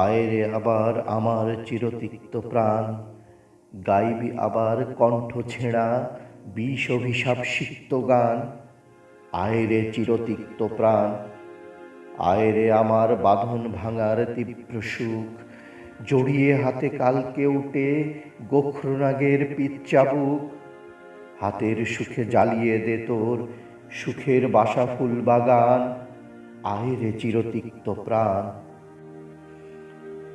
আয় রে আবার আমার চিরতিক্ত প্রাণ। গাইবি আবার কণ্ঠ ছেঁড়া, বিষ অভিশাপ সিক্ত গান। আয় রে চিরতিক্ত প্রাণ আয় রে আমার বাঁধন ভাঙার তীব্র সুখ। জড়িয়ে হাতে কালকে উঠে গোখরনাগের পিচ্চাবুক হাতের সুখে জ্বালিয়ে দে তোর সুখের বাসা ফুল বাগান। আয় রে চিরতিক্ত প্রাণ।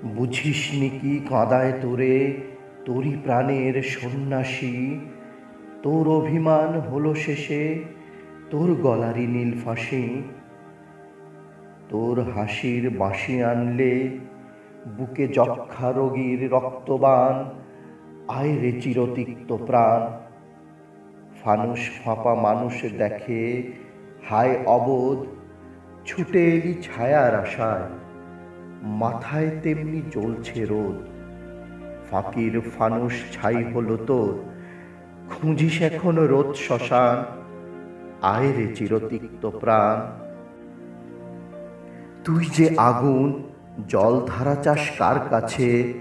বুঝিসনি কি কাঁদায় তোরে? তোরই প্রাণের সন্ন্যাসী। তোর অভিমান হলো শেষে, তোর গলারি নীল ফাঁসি। তোর হাসির বাঁশি আনলে বুকে যক্ষা রোগীর রক্তবান। আয় রে চিরতিক্ত প্রাণ। ফানুস ফাঁপা মানুষ দেখে, হায় অবোধ, ছুটে এলি ছায়ার আশায়। মাথায় তেমনি জ্বলছে রোদ। ফাঁকির ফানুস ছাই হলো তোর। খুঁজিস এখন রোদ শ্মশান? আয় রে চিরতিক্ত প্রাণ। তুই যে আগুন জল ধারা চাস কার কাছে?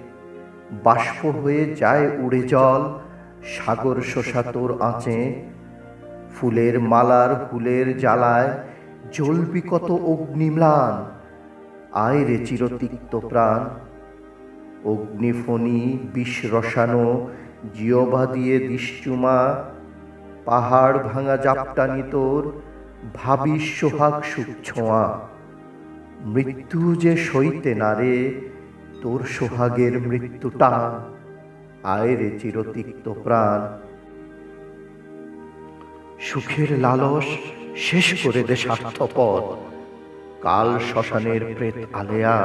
বাষ্প হয়ে যায় উড়ে জল, সাগর শোষা তোর আঁচে। ফুলের মালার ফুলের জ্বালায় জ্বলবি কত অগ্নিম্লান। আয় রে চিরতিক্ত প্রাণ। অগ্নিফণি বিষ রসানো জিয়বা দিয়ে দিশচুমা, পাহাড় ভাঙা জাপটানি তোর ভাবিস সোহাগ সুখ ছোঁয়া মৃত্যু যে সইতে না রে, তোর সোহাগের মৃত্যুটা আয় রে চিরতিক্ত প্রাণ। সুখের লালস শেষ করে দে স্বার্থপর কাল শ্মশানের প্রেত আলেয়া,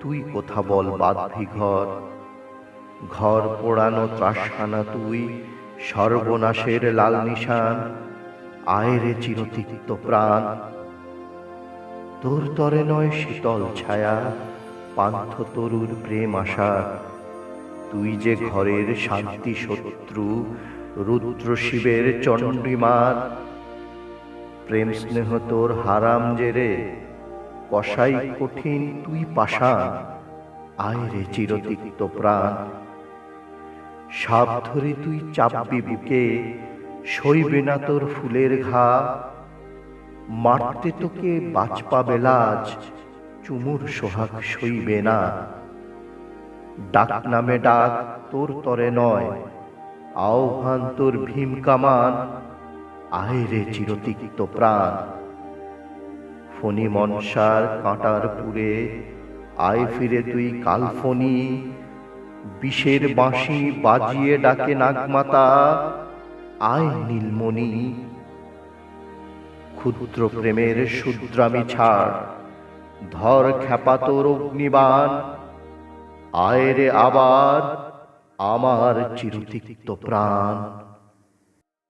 তুই কোথা বল বাঁধবি ঘর। ঘর পোড়ানো ত্রাসখানা তুই, সর্বনাশের লাল নিশান, আয় রে চিরতিক্ত প্রাণ। তোর তরে নয় শীতল ছায়া, পান্থ তরুর প্রেম আশা। তুই যে ঘরের শান্তি শত্রু, রুদ্র শিবের চণ্ডীমার প্রেম স্নেহ তোর হারাম জেরে। কসাই কঠিন তুই পাশান আয় রে চিরতিক্ত প্রাণ। সাপ ধরে তুই চাপবি বুকে, সইবে না তোর ফুলের ঘা। মারতে তোকে বাজ পাবে লাজ চুমুর সোহাগ সইবে না। ডাক নামে ডাক তোর তরে নয়, আহ্বান তোর ভীম কামান। আয় রে চিরতিক্ত প্রাণ। ফণি মনসার কাঁটার পুরে আয় ফিরে তুই কালফনি বিষের বাঁশি বাজিয়ে ডাকে নাগমাতা, আয় নীলমণি। ক্ষুদ্র প্রেমের শুদ্রামি ছাড়, ধর খ্যাপা তোর অগ্নিবান আয় রে আবার আমার চিরতিক্ত প্রাণ।